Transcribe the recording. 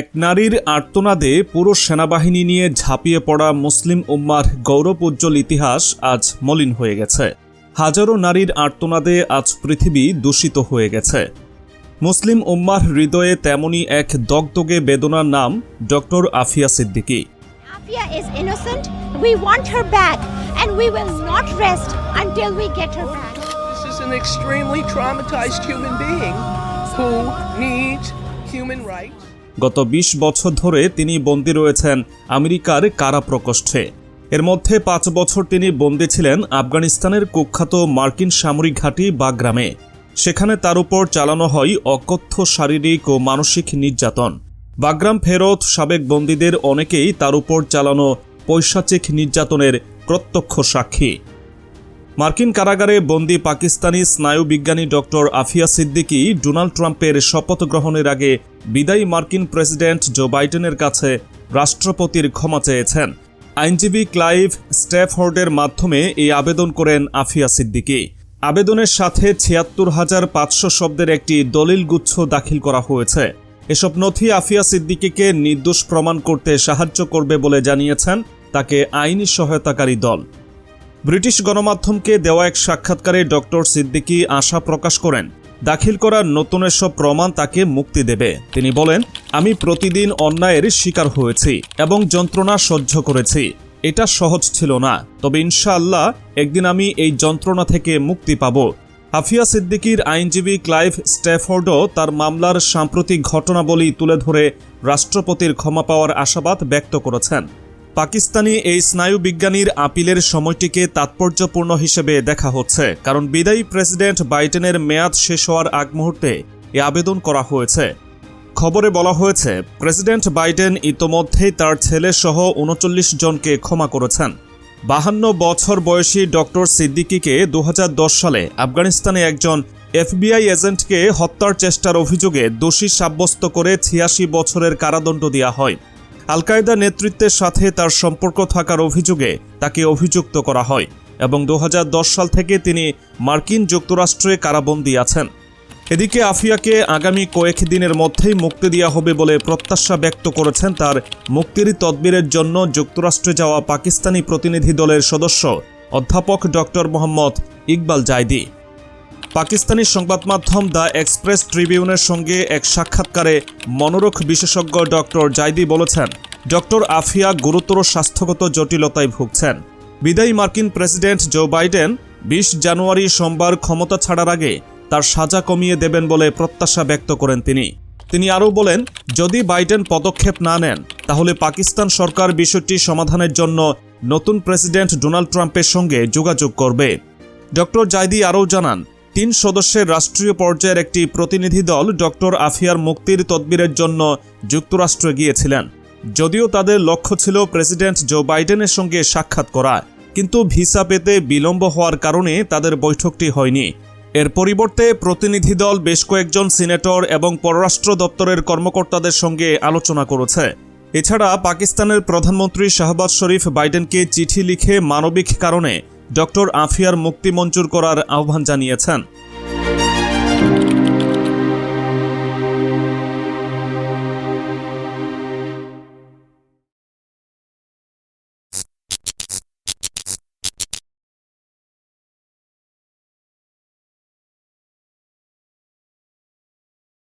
এক নারীর আর্তনাদে পুরো সেনাবাহিনী নিয়ে ঝাঁপিয়ে পড়া মুসলিম উম্মার গৌরবোজ্জ্বল ইতিহাস আজ মলিন হয়ে গেছে। হাজারো নারীর আর্তনাদে আজ পৃথিবী দূষিত হয়ে গেছে। মুসলিম উম্মার হৃদয়ে তেমনি এক দগদগে বেদনার নাম ডক্টর আফিয়া সিদ্দিকি. গত ২০ বছর ধরে তিনি বন্দী রয়েছেন আমেরিকার কারা প্রকোষ্ঠে। এর মধ্যে পাঁচ বছর তিনি বন্দী ছিলেন আফগানিস্তানের কুখ্যাত মার্কিন সামরিক ঘাঁটি বাগ্রামে। সেখানে তার উপর চালানো হয় অকথ্য শারীরিক ও মানসিক নির্যাতন। বাগ্রাম ফেরত সাবেক বন্দীদের অনেকেই তার উপর চালানো পৈশাচিক নির্যাতনের প্রত্যক্ষ সাক্ষী। মার্কিন কারাগারে বন্দি পাকিস্তানি স্নায়ুবিজ্ঞানী ডক্টর আফিয়া সিদ্দিকী ডোনাল্ড ট্রাম্পের শপথ গ্রহণের আগে বিদায়ী মার্কিন প্রেসিডেন্ট জো বাইডেনের কাছে রাষ্ট্রপতির ক্ষমা চেয়েছেন। আইনজীবী ক্লাইভ স্ট্যাফোর্ডের মাধ্যমে এই আবেদন করেন আফিয়া সিদ্দিকী। আবেদনের সাথে ছিয়াত্তর হাজার পাঁচশো শব্দের একটি দলিলগুচ্ছ দাখিল করা হয়েছে। এসব নথি আফিয়া সিদ্দিকীকে নির্দোষ প্রমাণ করতে সাহায্য করবে বলে জানিয়েছেন তাকে আইনি সহায়তাকারী দল। ব্রিটিশ গণমাধ্যমকে দেওয়া এক সাক্ষাৎকারে ডক্টর সিদ্দিকী আশা প্রকাশ করেন, দাখিল করা নতুন এসব প্রমাণ তাকে মুক্তি দেবে। তিনি বলেন, আমি প্রতিদিন অন্যায়ের শিকার হয়েছি এবং যন্ত্রণা সহ্য করেছি। এটা সহজ ছিল না। তবে ইনশাআল্লাহ একদিন আমি এই যন্ত্রণা থেকে মুক্তি পাব। হাফিয়া সিদ্দিকীর আইনজীবী ক্লাইভ স্ট্যাফোর্ডও তার মামলার সাম্প্রতিক ঘটনাবলী তুলে ধরে রাষ্ট্রপতির ক্ষমা পাওয়ার আশাবাদ ব্যক্ত করেছেন। পাকিস্তানি এই স্নায়ু বিজ্ঞানীর আপিলের সময়টিকে তাৎপর্যপূর্ণ হিসেবে দেখা হচ্ছে, কারণ বিদায়ী প্রেসিডেন্ট বাইডেনের মেয়াদ শেষ হওয়ার আগ মুহূর্তে এ আবেদন করা হয়েছে। খবরে বলা হয়েছে, প্রেসিডেন্ট বাইডেন ইতোমধ্যেই তার ছেলে সহ উনচল্লিশ জনকে ক্ষমা করেছেন। বাহান্ন বছর বয়সী ডক্টর সিদ্দিকিকে দু হাজার দশ সালে আফগানিস্তানে একজন এফবিআই এজেন্টকে হত্যার চেষ্টার অভিযোগে দোষী সাব্যস্ত করে ছিয়াশি বছরের কারাদণ্ড দেওয়া হয়। আল কায়দা নেতৃত্বের সাথে তার সম্পর্ক থাকার অভিযোগে তাকে অভিযুক্ত করা হয় এবং দু হাজার দশ সাল থেকে তিনি মার্কিন যুক্তরাষ্ট্রে কারাবন্দী আছেন। এদিকে আফিয়াকে আগামী কয়েক দিনের মধ্যেই মুক্তি দেওয়া হবে বলে প্রত্যাশা ব্যক্ত করেছেন তার মুক্তির তদবিরের জন্য যুক্তরাষ্ট্রে যাওয়া পাকিস্তানি প্রতিনিধি দলের সদস্য অধ্যাপক ডক্টর মোহাম্মদ ইকবাল জাইদি। পাকিস্তানি সংবাদ মাধ্যম দ্য এক্সপ্রেস ট্রিবিউনের সঙ্গে এক সাক্ষাৎকারে মনোরোগ বিশেষজ্ঞ ডক্টর জাইদি বলেছেন, ডক্টর আফিয়া গুরুতর স্বাস্থ্যগত জটিলতায় ভুগছেন। বিদায়ী মার্কিন প্রেসিডেন্ট জো বাইডেন বিশ জানুয়ারি সোমবার ক্ষমতা ছাড়ার আগে তার সাজা কমিয়ে দেবেন বলে প্রত্যাশা ব্যক্ত করেন তিনি। তিনি আরও বলেন, যদি বাইডেন পদক্ষেপ না নেন, তাহলে পাকিস্তান সরকার বিষয়টি সমাধানের জন্য নতুন প্রেসিডেন্ট ডোনাল্ড ট্রাম্পের সঙ্গে যোগাযোগ করবে। ডক্টর জাইদি আরও জানান তিন সদস্যের রাষ্ট্রীয় পর্যায়ের একটি প্রতিনিধি দল ডক্টর আফিয়ার মুক্তির তদবিরের জন্য যুক্তরাষ্ট্রে গিয়েছিলেন। যদিও তাদের লক্ষ্য ছিল প্রেসিডেন্ট জো বাইডেনের সঙ্গে সাক্ষাৎ করা, কিন্তু ভিসা পেতে বিলম্ব হওয়ার কারণে তাদের বৈঠকটি হয়নি। এর পরিবর্তে প্রতিনিধি দল বেশ কয়েকজন সিনেটর এবং পররাষ্ট্র দপ্তরের কর্মকর্তাদের সঙ্গে আলোচনা করেছে। এছাড়া পাকিস্তানের প্রধানমন্ত্রী শাহবাজ শরীফ বাইডেনকে চিঠি লিখে মানবিক কারণে ডক্টর আফিয়ার মুক্তি মঞ্জুর করার আহ্বান জানিয়েছেন।